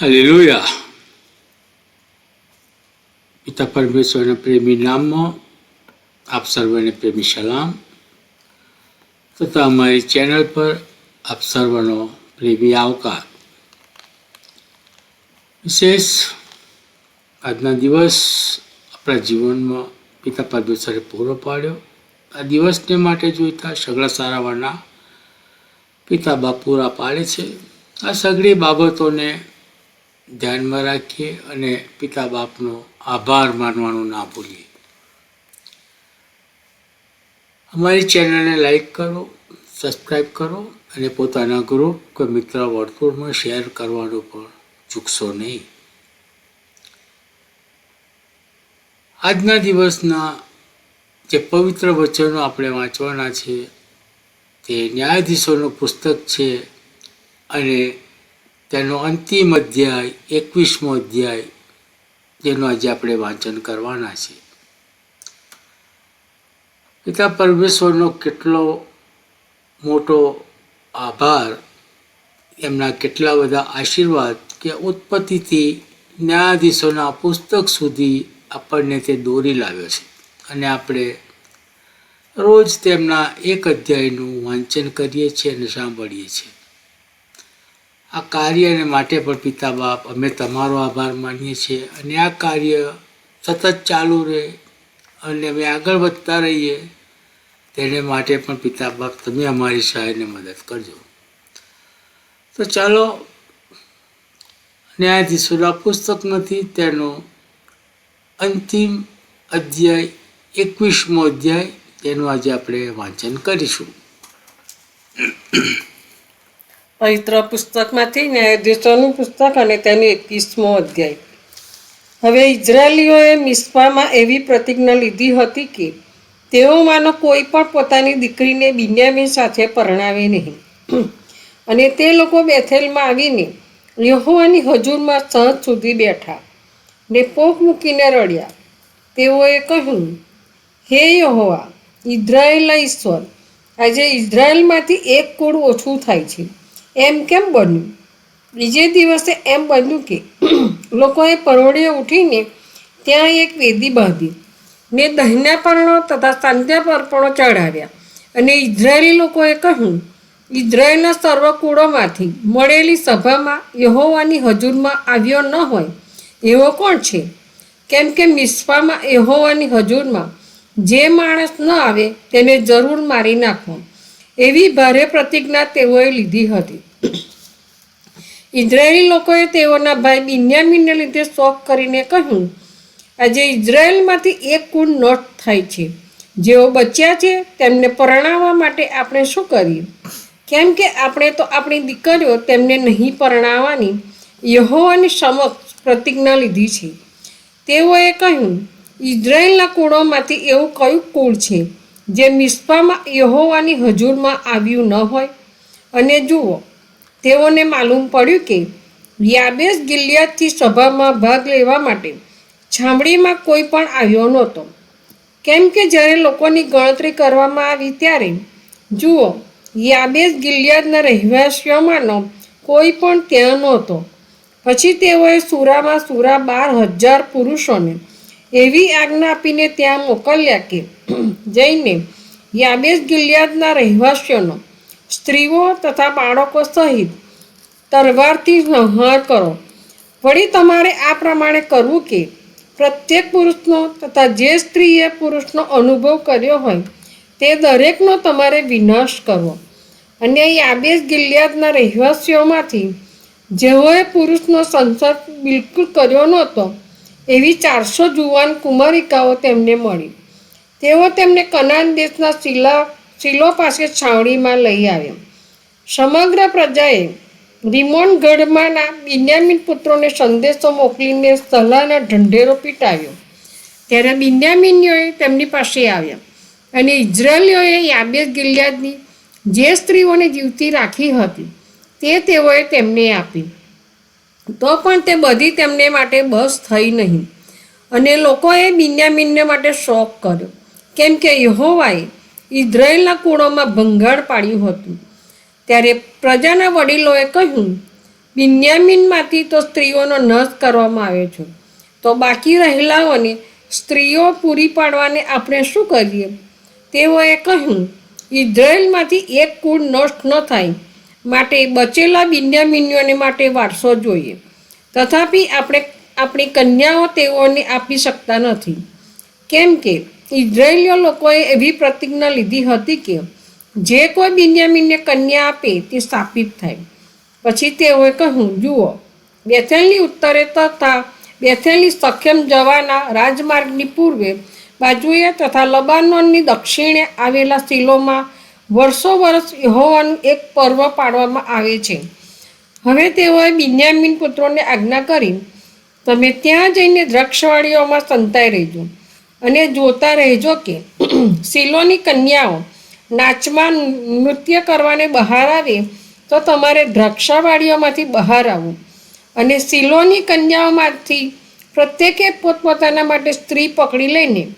Hallelujah પિતા પરમેશ્વરના પ્રેમી નામમાં આપ સર્વને પ્રેમી સલામ. તથા અમારી ચેનલ પર આપ સર્વનો પ્રેમી આવકાર. વિશેષ આજના દિવસ આપણા જીવનમાં પિતા પરમેશ્વરે પૂરો પાડ્યો. આ દિવસને માટે જોઈતા સગળા સારાવાના પિતા બાપ પૂરા પાડે છે. આ સગળી બાબતોને ધ્યાનમાં રાખીએ અને પિતા બાપનો આભાર માનવાનું ના ભૂલીએ. અમારી ચેનલને લાઈક કરો સબસ્ક્રાઈબ કરો અને પોતાના ગ્રુપ કે મિત્ર વર્તુળમાં શેર કરવાનું પણ ચૂકશો નહીં. આજના દિવસના જે પવિત્ર વચનો આપણે વાંચવાના છે તે ન્યાયાધીશોનું પુસ્તક છે અને તેનો અંતિમ અધ્યાય, એકવીસમો અધ્યાય, જેનું આજે આપણે વાંચન કરવાના છે. પિતા પરમેશ્વરનો કેટલો મોટો આભાર, એમના કેટલા બધા આશીર્વાદ કે ઉત્પત્તિથી ન્યાયાધીશોના પુસ્તક સુધી આપણને તે દોરી લાવ્યો છે. અને આપણે રોજ તેમના એક અધ્યાયનું વાંચન કરીએ છીએ અને સાંભળીએ છીએ. આ કાર્યને માટે પણ પિતા બાપ અમે તમારો આભાર માનીએ છીએ. અને આ કાર્ય સતત ચાલુ રહે અને અમે આગળ વધતા રહીએ તેને માટે પણ પિતા બાપ તમે અમારી સહાયને મદદ કરજો. તો ચાલો ન્યાયાધીશોના નથી, તેનો અંતિમ અધ્યાય એકવીસમો અધ્યાય, તેનું આજે આપણે વાંચન કરીશું. પવિત્ર પુસ્તકમાંથી ન્યાયાધીશોનું પુસ્તક અને તેનું એકવીસમો અધ્યાય. હવે ઇઝરાયલીઓએ મિસ્પામાં એવી પ્રતિજ્ઞા લીધી હતી કે તેઓમાંનો કોઈ પણ પોતાની દીકરીને બિન્યામીન સાથે પરણાવે નહીં. અને તે લોકો બેથેલમાં આવીને યહોવાની હજુરમાં સહજ સુધી બેઠા ને પોખ મૂકીને રડ્યા. તેઓએ કહ્યું, હે યહોવા, ઇઝરાયેલના ઈશ્વર, આજે ઇઝરાયલમાંથી એક કુળ ઓછું થાય છે. એમ કેમ બન્યું? બીજે દિવસે એમ બન્યું કે લોકોએ પરોળીએ ઉઠીને ત્યાં એક વેદી બાંધી. ને દહીંના પર્ણો તથા સાંધ્યા પર્પણો ચઢાવ્યા અને ઇઝરાયેલી લોકોએ કહ્યું ઇઝરાયેલના સર્વકુળોમાંથી મળેલી સભામાં યહોવાની હજુરમાં આવ્યો ન હોય, એવો કોણ છે? કેમ કે મિસ્પામાં યહોવાની હજુરમાં જે માણસ ન આવે તેને જરૂર મારી નાખવો એવી ભારે પ્રતિજ્ઞા તેઓએ લીધી હતી. ઇઝરાયેલી લોકોએ તેઓના ભાઈ બિન્યામીનને લીધે શોખ કરીને કહ્યું, આજે ઇઝરાયેલમાંથી એક કુળ નષ્ટ થાય છે. જેઓ બચ્યા છે, તેમને પરણાવવા માટે આપણે શું કરીએ? કેમ કે આપણે તો આપણી દીકરીઓ તેમને નહીં પરણાવવાની. યહોવાની સમક્ષ પ્રતિજ્ઞા લીધી છે. તેઓએ કહ્યું, ઇઝરાયેલના કુળોમાંથી એવું કયું કુળ છે, જે મિસ્પામાં યહોવાની હજુરમાં આવ્યું ન હોય? અને જુઓ તેઓને માલુમ પડ્યું કે યાબેસ ગિલિયાદથી સભામાં ભાગ લેવા માટે છામડીમાં કોઈ પણ આવ્યો નહોતો. કેમ કે જ્યારે લોકોની ગણતરી કરવામાં આવી ત્યારે, જુઓ, યાબેસ ગિલિયાદના રહેવાસીઓમાંનો કોઈ પણ ત્યાં નહોતો. પછી તેઓએ સુરામાં સુરા બાર હજાર પુરુષોને એવી આજ્ઞા આપીને ત્યાં મોકલ્યા કે, જઈને યાબેસ ગિલિયાદના રહેવાસીઓનો સ્ત્રીઓ તથા બાળકો સહિત તલવારથી સંહાર કરો. વળી તમારે આ પ્રમાણે કરવું કે પ્રત્યેક પુરુષનો તથા જે સ્ત્રીએ પુરુષનો અનુભવ કર્યો હોય તે દરેકનો તમારે વિનાશ કરવો. અને યાબેસ ગિલિયાદના રહેવાસીઓમાંથી જેઓએ પુરુષનો સંસર્ગ બિલકુલ કર્યો નહોતો, એવી ચારસો જુવાન કુમારિકાઓ તેમને મળી. તેઓ તેમને કનાન દેશના શિલા શિલો પાસે છાવણીમાં લઈ આવ્યો. સમગ્ર પ્રજાએ રિમોન બિન્યામિન પુત્રોને સંદેશો મોકલીને સલાહના ઢંઢેરો પીટાવ્યો. ત્યારે બિન્યામીનીઓએ તેમની પાસે આવ્યા અને ઇઝરાયલીઓએ યાબેસ ગિલિયાદની જે સ્ત્રીઓને જીવતી રાખી હતી તે તેઓએ તેમને આપી. તો પણ તે બધી તેમને માટે બસ થઈ નહીં અને લોકોએ બિન્યામીનને માટે શોખ કર્યો. કેમ કે યહોવાએ ઇઝરાયેલના કુળોમાં ભંગાણ પાડ્યું હતું. ત્યારે પ્રજાના વડીલોએ કહ્યું, બિન્યામીનમાંથી તો સ્ત્રીઓનો નશ કરવામાં આવ્યો છે. તો બાકી રહેલાઓને સ્ત્રીઓ પૂરી પાડવાને આપણે શું કરીએ? તેઓએ કહ્યું, ઇઝરાયલમાંથી એક કુળ નષ્ટ ન થાય. માટે બચેલા બિન્યામીનીઓને માટે વારસો જોઈએ. તથાપિ આપણે આપણી કન્યાઓ તેઓને આપી શકતા નથી. કેમ કે ઇઝરાયેલીઓ લોકોએ એવી પ્રતિજ્ઞા લીધી હતી કે જે કોઈ બિન્યામીનને કન્યા આપે તે સ્થાપિત થાય. પછી તેઓએ કહ્યું, જુઓ, બેથેલની ઉત્તરે તથા બેથેલની સખ્યમ જવાના રાજમાર્ગની પૂર્વે બાજુએ તથા લબાનોનની દક્ષિણે આવેલા શિલોમાં વર્ષો વર્ષ યહોવાનું એક પર્વ પાડવામાં આવે છે. હવે તેઓએ બિન્યામીન પુત્રોને આજ્ઞા કરી, તમે ત્યાં જઈને દ્રક્ષવાળીઓમાં સંતાઈ રહેજો. અને જોતા રહેજો કે શિલોની કન્યાઓ નાચમાં નૃત્ય કરવાને બહાર આવે તો તમારે દ્રાક્ષાવાળીઓમાંથી બહાર આવવું. અને શિલોની કન્યાઓમાંથી પ્રત્યેકે પોતપોતાના માટે સ્ત્રી પકડી લઈને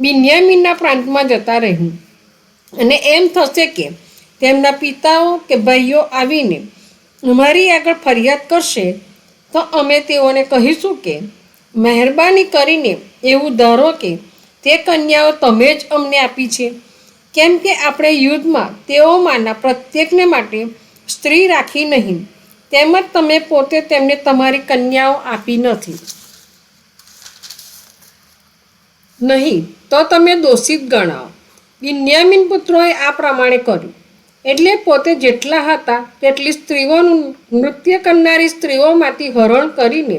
બિન્યામીનના પ્રાંતમાં જતા રહ્યું અને એમ થશે કે તેમના પિતાઓ કે ભાઈઓ આવીને અમારી આગળ ફરિયાદ કરશે તો અમે તેઓને કહીશું કે મહેરબાની કરીને એવું ધારો કે તે કન્યાઓ તમે જ અમને આપી છે. કેમ કે આપણે યુદ્ધમાં તેઓમાંના પ્રત્યેકને માટે સ્ત્રી રાખી નહીં. તેમજ તમે પોતે તેમને તમારી કન્યાઓ આપી નથી. નહીં, તો તમે દોષિત ગણાવો. બિન્યામીન પુત્રોએ આ પ્રમાણે કર્યું. એટલે પોતે જેટલા હતા તેટલી સ્ત્રીઓનું નૃત્ય કરનારી સ્ત્રીઓમાંથી હરણ કરીને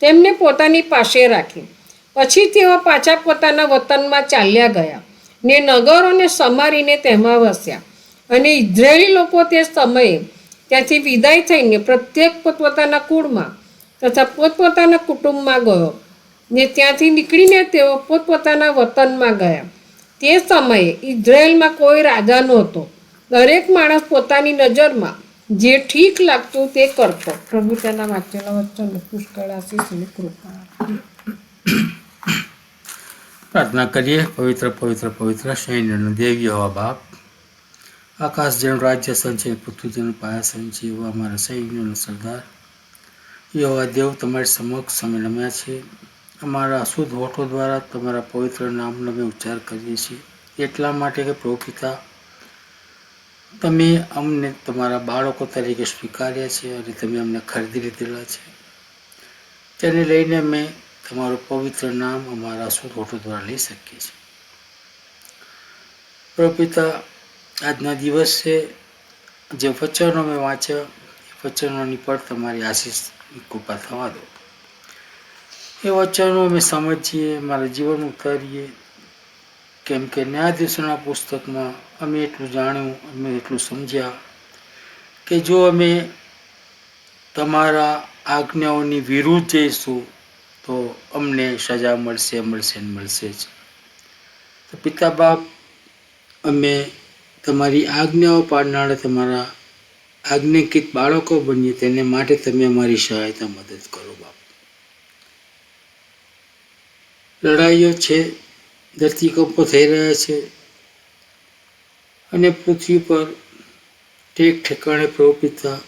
તેમને પોતાની પાસે રાખી. પછી તેઓ પાછા પોતાના વતનમાં ચાલ્યા ગયા. ને નગરોને સમારીને તેમાં વસ્યા. અને ઇઝરાયેલી લોકો તે સમયે ત્યાંથી વિદાય થઈને પ્રત્યેક પોતપોતાના કુળમાં તથા પોતપોતાના કુટુંબમાં ગયો. ને ત્યાંથી નીકળીને તેઓ પોતપોતાના વતનમાં ગયા. તે સમયે ઇઝરાયેલમાં કોઈ રાજા નહોતો. દરેક માણસ પોતાની નજરમાં જે ઠીક લાગતું તે કરતો. પ્રભુ તેના વાંચેલા વચ્ચે પુષ્કળ આશીષ અને કૃપા પ્રાર્થના કરીએ, પવિત્ર પવિત્ર પવિત્ર સૈન્યનો દેવી હવા બાપ. આકાશ જેનું રાજ્ય સંચય, પૃથ્વી જેનું પાયા સંચય એવા અમારા સૈન્યનો સરદાર. એવા દેવ, તમારી સમક્ષ અમે નમ્યા છે અમારા અશુદ્ધ હોઠો દ્વારા તમારા પવિત્ર નામનો અમે ઉચ્ચાર કરીએ છીએ. એટલા માટે કે પ્રભુ પિતા, તમે અમને તમારા બાળકો તરીકે સ્વીકાર્યા છે અને તમે અમને ખરીદી લીધેલા છે. તેને લઈને અમે તમારું પવિત્ર નામ અમારા સુખોટો દ્વારા લઈ શકીએ છીએ. પ્રભુપિતા આજના દિવસે જે વચનો મેં વાંચ્યા, એ વચનોની પર તમારી આશીષ કૃપા થવા દો. એ વચનો અમે સમજીએ, મારા જીવન ઉતારીએ. કેમ કે ન્યાયાધીશોના પુસ્તકમાં અમે એટલું જાણ્યું, અમે એટલું સમજ્યા કે જો અમે તમારા આજ્ઞાઓની વિરુદ્ધ જઈશું તો અમને સજા મળશે મળશે ને મળશે જ. તો પિતા બાપ અમે તમારી આજ્ઞાઓ પાડનારા તમારા આજ્ઞાકિત બાળકો બનીએ, તેને માટે તમે અમારી સહાયતા મદદ કરો બાપ. લડાઈઓ છે, ધરતીકંપો થઈ રહ્યા છે અને પૃથ્વી પર ઠેક ઠેકાણે પ્રભુ પિતા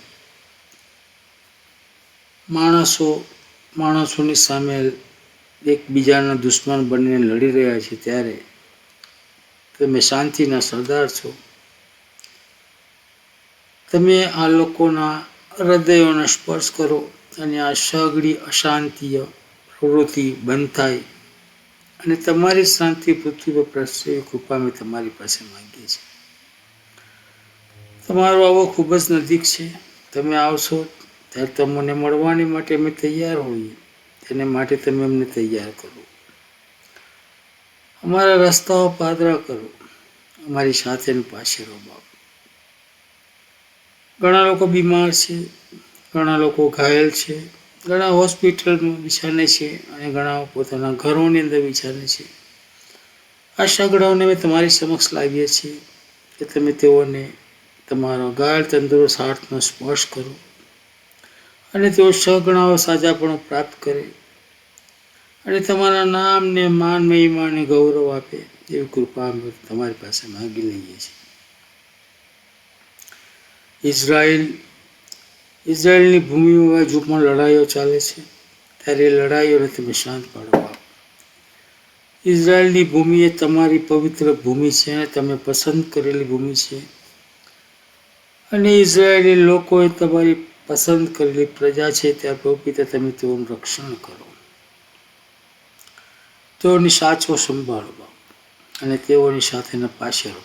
માણસો માણસોની સામે એકબીજાના દુશ્મન બનીને લડી રહ્યા છે ત્યારે તમે શાંતિના સરદાર છો. તમે આ લોકોના હૃદયોને સ્પર્શ કરો અને આ સઘળી અશાંતિય પ્રવૃત્તિ બંધ થાય અને તમારી શાંતિ પૃથ્વી પર પ્રસરે કૃપા મેં તમારી પાસે માંગીએ છીએ. તમારો આવો ખૂબ જ નજીક છે. તમે આવશો ત્યારે તમને મળવાની માટે અમે તૈયાર હોઈએ તેને માટે તમે અમને તૈયાર કરો. અમારા રસ્તાઓ પાદરા કરો. અમારી સાથે પાછળ રહો બાપ. ઘણા લોકો બીમાર છે, ઘણા લોકો ઘાયલ છે, ઘણા હોસ્પિટલમાં વિછાને છે અને ઘણા પોતાના ઘરોની અંદર વિછાને છે. આ સગડાઓને અમે તમારી સમક્ષ લાવીએ છીએ કે તમે તેઓને તમારો ગાઢ તંદુરસ્ત હાથનો સ્પર્શ કરો. અને તેઓ સગણાઓ સાજાપણો પ્રાપ્ત કરે. અને તમારા નામને માન મહિમાને ગૌરવ આપે એવી કૃપા તમારી પાસે માંગી લઈએ છીએ. ઇઝરાયલ, ઇઝરાયલની ભૂમિમાં હજુ પણ લડાઈઓ ચાલે છે. ત્યારે એ લડાઈઓને તમે શાંત પાડો ઇઝરાયલની ભૂમિ એ તમારી પવિત્ર ભૂમિ છે અને તમે પસંદ કરેલી ભૂમિ છે. અને ઇઝરાયેલી લોકોએ તમારી પસંદ કરેલી પ્રજા છે ત્યાં પ્રભુ તમે તેઓનું રક્ષણ કરો. તેઓની સાચવો સંભાળો બાપ અને તેઓની સાથેના પાશે રહો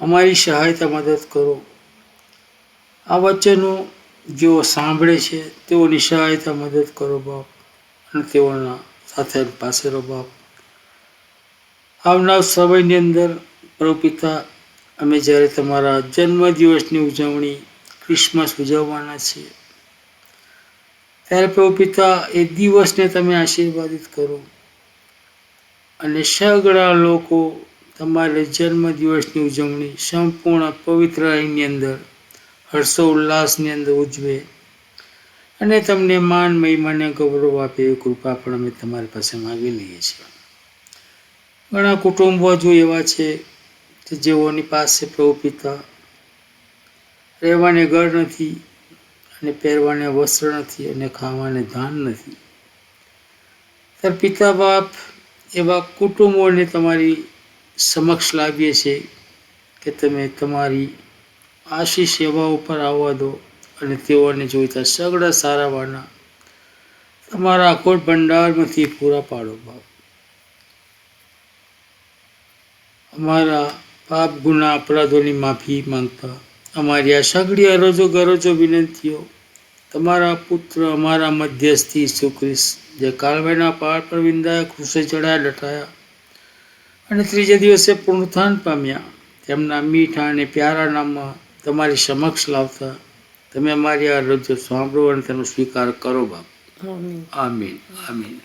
અમારી સહાયતા મદદ કરો. આ વચ્ચેનો જેઓ સાંભળે છે તેઓની સહાયતા મદદ કરો બાપ અને તેઓના સાથે પાસે રહો બાપ. આવનાર સમયની અંદર પ્રભુ અમે જ્યારે તમારા જન્મદિવસની ઉજવણી ક્રિસમસ ઉજવવાના છીએ, ત્યારે પ્રભુ પિતા એ દિવસને તમે આશીર્વાદિત કરો અને સગળા લોકો તમારે જન્મદિવસની ઉજવણી સંપૂર્ણ પવિત્રતાની અંદર, હર્ષોલ્લાસની અંદર ઉજવે અને તમને માન મહિમાને ગૌરવ આપે એવી કૃપા પણ અમે તમારી પાસે માગી લઈએ છીએ. ઘણા કુટુંબો જો એવા છે કે જેઓની પાસે પ્રભુ પિતા રહેવાને ઘર નથી અને પહેરવાને વસ્ત્ર નથી અને ખાવાને ધાન નથી. ત્યારે પિતા બાપ એવા કુટુંબોને તમારી સમક્ષ લાવીએ છીએ કે તમે તમારી આશી સેવા ઉપર આવવા દો અને તેઓને જોઈતા સગડા સારાવાના તમારા અખોટ ભંડારમાંથી પૂરા પાડો બાપ. અમારા પાપ ગુના અપરાધોની માફી માંગતા. અમારી આ સગડી અરજો ગરજો વિનંતીઓ. તમારા પુત્ર અમારા મધ્યસ્થી શુક્રીશ જે કાળવેના પહાડ પર વિંદાયા ખુશે ચડાયા લટાયા અને ત્રીજે દિવસે પુનઃથાન પામ્યા. તેમના મીઠા અને પ્યારા નામમાં તમારી સમક્ષ લાવતા. તમે અમારી આ રજો સાંભળો અને તેનો સ્વીકાર કરો બાપ. આમીન. આમીન. આમીન.